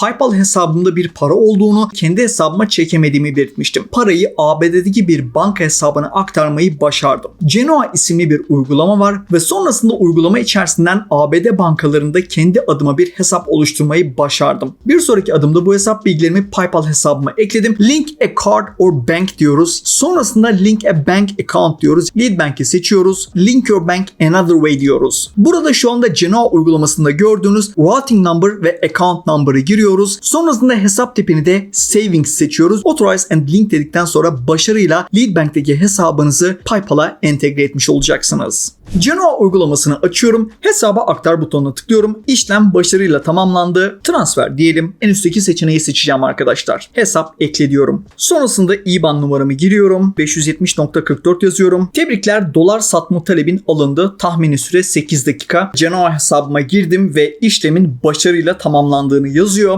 PayPal hesabımda bir para olduğunu kendi hesabıma çekemediğimi belirtmiştim. Parayı ABD'deki bir banka hesabına aktarmayı başardım. Genoa isimli bir uygulama var ve sonrasında uygulama içerisinden ABD bankalarında kendi adıma bir hesap oluşturmayı başardım. Bir sonraki adımda bu hesap bilgilerimi PayPal hesabıma ekledim. Link a card or bank diyoruz. Sonrasında link a bank account diyoruz. Lead Bank'i seçiyoruz. Link your bank another way diyoruz. Burada şu anda Genoa uygulamasında gördüğünüz routing number ve account number'ı giriyoruz. Sonrasında hesap tipini de savings seçiyoruz. Authorize and link dedikten sonra başarıyla Lead Bank'teki hesabınızı PayPal'a entegre etmiş olacaksınız. Genoa uygulamasını açıyorum. Hesaba aktar butonuna tıklıyorum. İşlem başarıyla tamamlandı. Transfer diyelim. En üstteki seçeneği seçeceğim arkadaşlar. Hesap ekle diyorum. Sonrasında IBAN numaramı giriyorum. 570.44 yazıyorum. Tebrikler dolar satma talebin alındı. Tahmini süre 8 dakika. Genoa hesabıma girdim ve işlemin başarıyla tamamlandığını yazıyor.